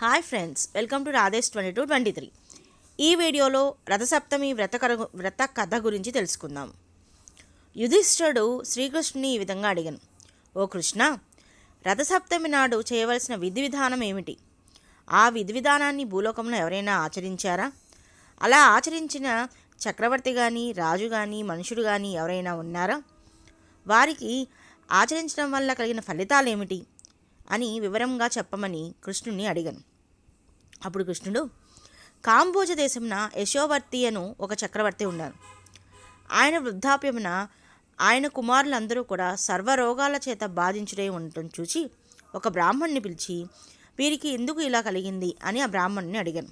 Hi friends welcome to Radhesh twenty two twenty three. ఈ వీడియోలో రథసప్తమి వ్రత కర- వ్రత కథ గురించి తెలుసుకుందాం. యుధిష్ఠుడు శ్రీకృష్ణుని ఈ విధంగా అడిగాను. ఓ కృష్ణ రథసప్తమి నాడు చేయవలసిన విధి విధానం ఏమిటి? ఆ విధి విధానాన్ని భూలోకంలో ఎవరైనా ఆచరించారా? అలా ఆచరించిన చక్రవర్తి కానీ రాజు కానీ మనుషుడు కానీ ఎవరైనా ఉన్నారా? వారికి ఆచరించడం వల్ల కలిగిన ఫలితాలు ఏమిటి అని వివరంగా చెప్పమని కృష్ణుణ్ణి అడిగాను. అప్పుడు కృష్ణుడు కాంబోజ దేశమున యశోవర్తి అను ఒక చక్రవర్తి ఉన్నారు ఆయన వృద్ధాప్యమున ఆయన కుమారులందరూ కూడా సర్వరోగాల చేత బాధించుడే ఉండటం చూచి ఒక బ్రాహ్మణ్ణి పిలిచి వీరికి ఎందుకు ఇలా కలిగింది? అని ఆ బ్రాహ్మణ్ణి అడిగాను.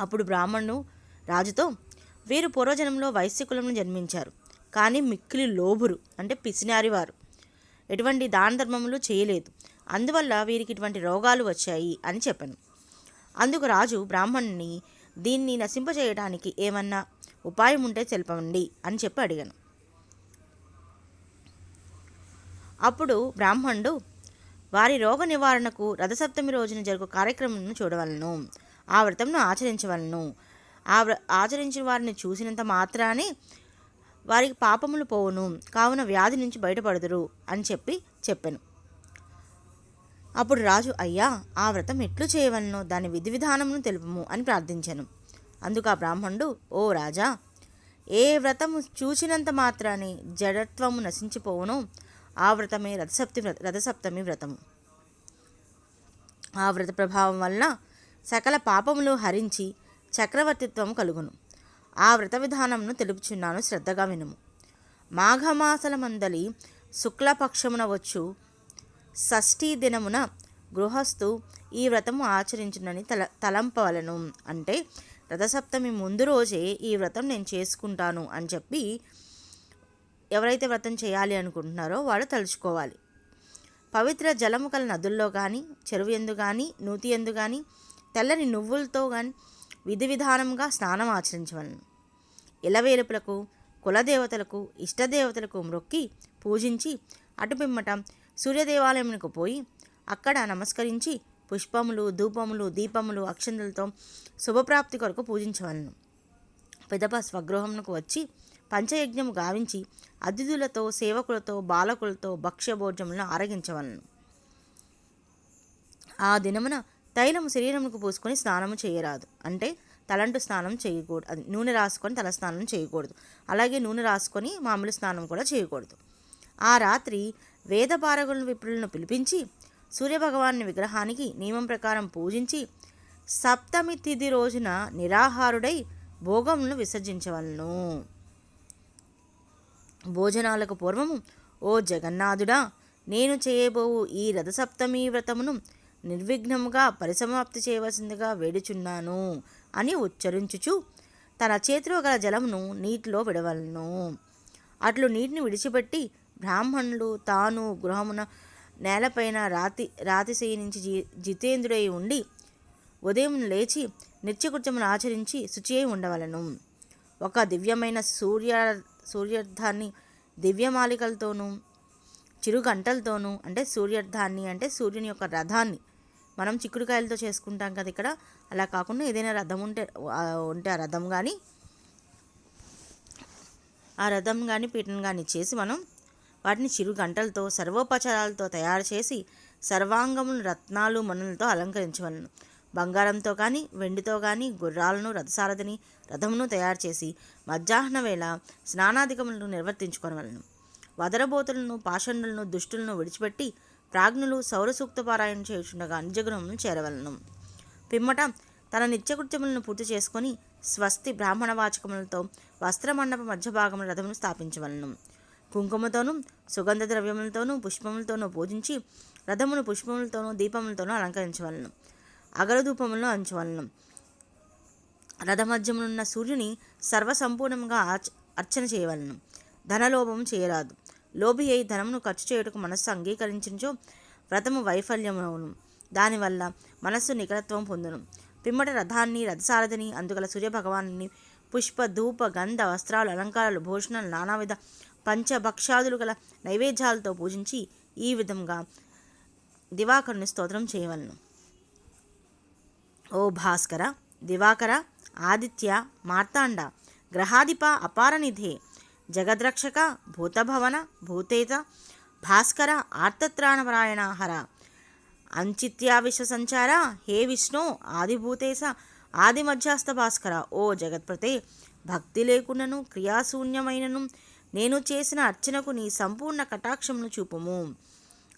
అప్పుడు బ్రాహ్మణుడు రాజుతో వీరు పూర్వజన్మలో వైశ్యకులను జన్మించారు కానీ మిక్కిలి లోబురు అంటే పిసినారివారు ఎటువంటి దాన ధర్మములు చేయలేదు. అందువల్ల వీరికి ఇటువంటి రోగాలు వచ్చాయి అని చెప్పాను. అందుకు రాజు బ్రాహ్మణుని దీన్ని నశింపజేయడానికి ఏమన్నా ఉపాయం ఉంటే తెలపండి అని చెప్పి అడిగాను. అప్పుడు బ్రాహ్మణుడు వారి రోగ నివారణకు రథసప్తమి రోజున జరుగు కార్యక్రమం చూడవలను ఆ వ్రతంను ఆచరించవలను. ఆ వ్ర ఆచరించిన వారిని చూసినంత మాత్రానే వారికి పాపములు పోవును కావున వ్యాధి నుంచి బయటపడదురు అని చెప్పి చెప్పాను. అప్పుడు రాజు అయ్యా ఆ వ్రతం ఎట్లు చేయవలను? దాని విధి విధానమును తెలుపము అని ప్రార్థించాను. అందుకు ఆ బ్రాహ్మణుడు ఓ రాజా ఏ వ్రతము చూచినంత మాత్రాన్ని జడత్వము నశించిపోవునో? ఆ వ్రతమే రథసప్తి వ్రత రథసప్తమి వ్రతము. ఆ వ్రత ప్రభావం వలన సకల పాపములు హరించి చక్రవర్తిత్వం కలుగును. ఆ వ్రత విధానమును తెలుపుచున్నాను శ్రద్ధగా వినుము. మాఘమాసల మందలి శుక్లపక్షమున వచ్చు. షష్ఠీ దినమున గృహస్థు ఈ వ్రతము ఆచరించునని తల తలంపవలను. అంటే రథసప్తమి ముందు రోజే ఈ వ్రతం నేను చేసుకుంటాను అని చెప్పి ఎవరైతే వ్రతం చేయాలి అనుకుంటున్నారో వాడు తలుచుకోవాలి. పవిత్ర జలము కల నదుల్లో కానీ చెరువు ఎందు కానీ నూతి ఎందు కానీ తెల్లని నువ్వులతో కానీ విధి విధానంగా స్నానం ఆచరించవలను. ఇలవేలుపులకు కులదేవతలకు ఇష్టదేవతలకు మ్రొక్కి పూజించి అటుపిమ్మట సూర్యదేవాలయమునకు పోయి అక్కడ నమస్కరించి పుష్పములు ధూపములు దీపములు అక్షంతలతో శుభప్రాప్తి కొరకు పూజించవలను. పెదప స్వగృహమునకు వచ్చి పంచయజ్ఞము గావించి అతిథులతో సేవకులతో బాలకులతో భక్ష్యభోజములను ఆరగించవలను. ఆ దినమున తైలము శరీరముకు పూసుకొని స్నానము చేయరాదు. అంటే తలంటు స్నానం చేయకూడదు. అది నూనె రాసుకొని తల స్నానం చేయకూడదు. అలాగే నూనె రాసుకొని మామూలు స్నానం కూడా చేయకూడదు. ఆ రాత్రి వేద పారగులను విప్రులను పిలిపించి సూర్యభగవాన్ని విగ్రహానికి నియమం ప్రకారం పూజించి సప్తమి తిథి రోజున నిరాహారుడై భోగములను విసర్జించవలను. భోజనాలకు పూర్వము ఓ జగన్నాథుడా నేను చేయబోవు ఈ రథసప్తమి వ్రతమును నిర్విఘ్నముగా పరిసమాప్తి చేయవలసిందిగా వేడుచున్నాను అని ఉచ్చరించుచు తన చేతిలో గల జలమును నీటిలో విడవలను. అట్లు నీటిని విడిచిపెట్టి బ్రాహ్మణులు తాను గృహమున నేలపైన రాతి రాతి నుంచి జి జితేంద్రుడై ఉండి ఉదయం లేచి నిత్యకృత్యమును ఆచరించి శుచి అయి ఉండవలను. ఒక దివ్యమైన సూర్య సూర్యార్థాన్ని దివ్యమాలికలతోనూ చిరు గంటలతోనూ అంటే సూర్యార్థాన్ని అంటే సూర్యుని యొక్క రథాన్ని మనం చిక్కుడుకాయలతో చేసుకుంటాం కదా ఇక్కడ. అలా కాకుండా ఏదైనా రథం ఉంటే ఉంటే ఆ రథం కానీ ఆ రథం కానీ పీఠం కానీ చేసి మనం వాటిని చిరు గంటలతో సర్వోపచారాలతో తయారు చేసి సర్వాంగములు రత్నాలు మనులతో అలంకరించవలను. బంగారంతో కానీ వెండితో కానీ గుర్రాలను రథసారథిని రథమును తయారు చేసి మధ్యాహ్న వేళ స్నానాధికములను నిర్వర్తించుకొనవలను. వదరబోతులను పాషండులను దుష్టులను విడిచిపెట్టి ప్రాజ్ఞులు సౌరసూక్త పారాయణ చేయుచుండగా నిజగృహమును చేరవలను. పిమ్మట తన నిత్యకృత్యములను పూర్తి చేసుకొని స్వస్తి బ్రాహ్మణ వాచకములతో వస్త్రమండప మధ్య భాగమున రథమును స్థాపించవలను. కుంకుమతోనూ సుగంధ ద్రవ్యములతోనూ పుష్పములతోనూ పూజించి రథమును పుష్పములతోనూ దీపములతోనూ అలంకరించవలను. అగరధూపములను అంచవలను. రథమధ్యమునున్న సూర్యుని సర్వసంపూర్ణంగా అర్చన చేయవలను. ధనలోభం చేయరాదు. లోభి అయి ధనమును ఖర్చు చేయుటకు మనస్సు అంగీకరించినచో వ్రతము వైఫల్యమును దానివల్ల మనస్సు నికరత్వం పొందును. పిమ్మట రథాన్ని రథసారథిని అందుగల సూర్యభగవాను పుష్ప ధూప గంధ వస్త్రాలు అలంకారాలు భూషణాలు నానావిధ పంచభక్షాదులు గల నైవేద్యాలతో పూజించి ఈ విధంగా దివాకరుని స్తోత్రం చేయవలను. ఓ భాస్కర దివాకర ఆదిత్య మార్తాండ గ్రహాధిప అపారనిధే జగద్రక్షక భూతభవన భూతేత భాస్కర ఆర్తత్రాణపరాయణ హర. అంచిత్యా విశ్వసంచార హే విష్ణు ఆదిభూతేశ ఆది మధ్యాస్థ భాస్కర. ఓ జగత్ప్రతే భక్తి లేకుండాను క్రియాశూన్యమైనను నేను చేసిన అర్చనకు నీ సంపూర్ణ కటాక్షమును చూపుము.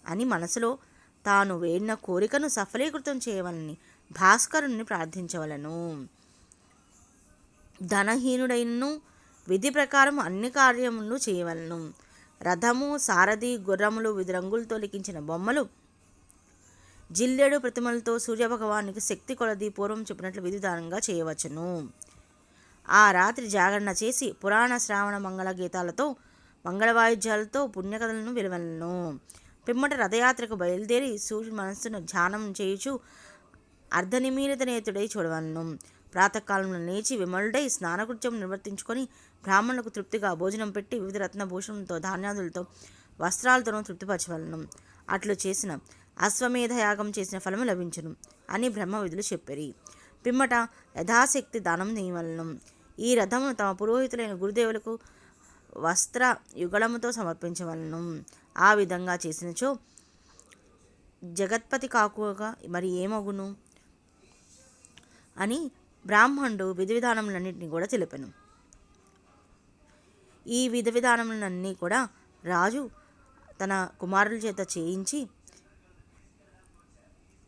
అని మనసులో తాను వేడిన కోరికను సఫలీకృతం చేయవలని భాస్కరుణ్ణి ప్రార్థించవలను. ధనహీనుడైనను విధి ప్రకారం అన్ని కార్యములు చేయవలను. రథము సారథి గుర్రములు వివిధ రంగులతో లిఖించిన బొమ్మలు. జిల్లెడు ప్రతిమలతో సూర్యభగవానికి శక్తి కొలది పూర్వం చెప్పినట్లు విధిదానంగా చేయవచ్చును. ఆ రాత్రి జాగరణ చేసి పురాణ శ్రావణ మంగళ గీతాలతో మంగళవాయిద్యాలతో పుణ్యకథలను విలువలను పిమ్మట రథయాత్రకు బయలుదేరి సూర్యుడి మనస్సును ధ్యానం చేయుచు అర్ధనిమీలిత నేతుడై చూడవలను. ప్రాతకాలంలో లేచి విమలుడై స్నానకృత్యం నిర్వర్తించుకొని బ్రాహ్మణులకు తృప్తిగా భోజనం పెట్టి వివిధ రత్నభూషణంతో ధాన్యాదులతో వస్త్రాలతోనూ తృప్తిపరచవలను. అట్లు చేసిన అశ్వమేధ యాగం చేసిన ఫలము లభించును అని బ్రహ్మ విధులు చెప్పిరి. పిమ్మట యథాశక్తి దానం నియమలను ఈ రథమును తమ పురోహితులైన గురుదేవులకు వస్త్ర యుగళముతో సమర్పించవలను. ఆ విధంగా చేసినచో జగత్పతి కాకుగా మరి ఏమగును? అని బ్రాహ్మణుడు విధి విధానములన్నింటినీ కూడా తెలిపాను. ఈ విధ విధానములన్నీ కూడా రాజు తన కుమారుల చేత చేయించి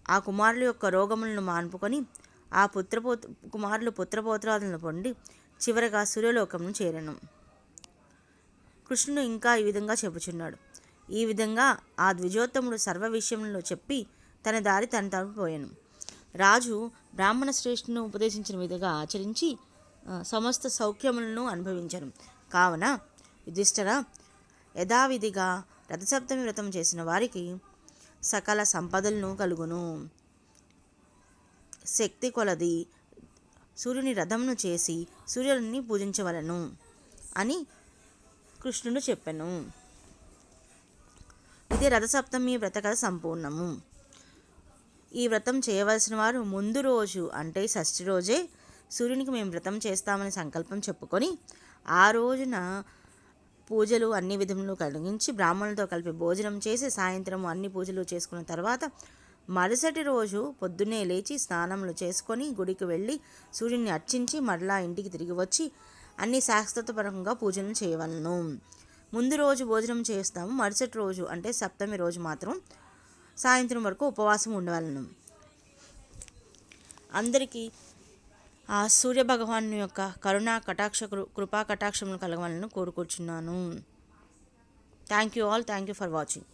ఆ కుమారుల యొక్క రోగములను మాన్పుకొని ఆ పుత్రపో కుమారులు పుత్రపోత్రాలను పొంది చివరగా సూర్యలోకమును చేరను. కృష్ణుడు ఇంకా ఈ విధంగా చెప్పుచున్నాడు ఈ విధంగా ఆ ద్విజోత్తముడు సర్వ విషయంలో చెప్పి తన దారి తన తను పోయాను. రాజు బ్రాహ్మణ శ్రేష్ఠును ఉపదేశించిన విధంగా ఆచరించి సమస్త సౌఖ్యములను అనుభవించను. కావున యుధిష్ఠర యథావిధిగా రథసప్తమి వ్రతం చేసిన వారికి సకల సంపదలను కలుగును. శక్తి కొలది సూర్యుని రథమును చేసి సూర్యుని పూజించవలను అని కృష్ణుడు చెప్పాను. ఇది రథసప్తమి వ్రత కథ సంపూర్ణము. ఈ వ్రతం చేయవలసిన వారు ముందు రోజు అంటే షష్ఠి రోజే సూర్యునికి మేము వ్రతం చేస్తామని సంకల్పం చెప్పుకొని ఆ రోజున పూజలు అన్ని విధములు కలిగించి బ్రాహ్మణులతో కలిపి భోజనం చేసి సాయంత్రం అన్ని పూజలు చేసుకున్న తర్వాత మరుసటి రోజు పొద్దున్నే లేచి స్నానములు చేసుకొని గుడికి వెళ్ళి సూర్యుని అర్చించి మరలా ఇంటికి తిరిగి వచ్చి అన్ని శాశ్వతపరంగా పూజలు చేయవలను. ముందు రోజు భోజనం చేస్తాము మరుసటి రోజు అంటే సప్తమి రోజు మాత్రం సాయంత్రం వరకు ఉపవాసం ఉండవలను. అందరికీ ఆ సూర్య భగవాను యొక్క కరుణా కటాక్ష కృపా కటాక్షములు కలగవాలని కోరుకుంటున్నాను thank you all thank you for watching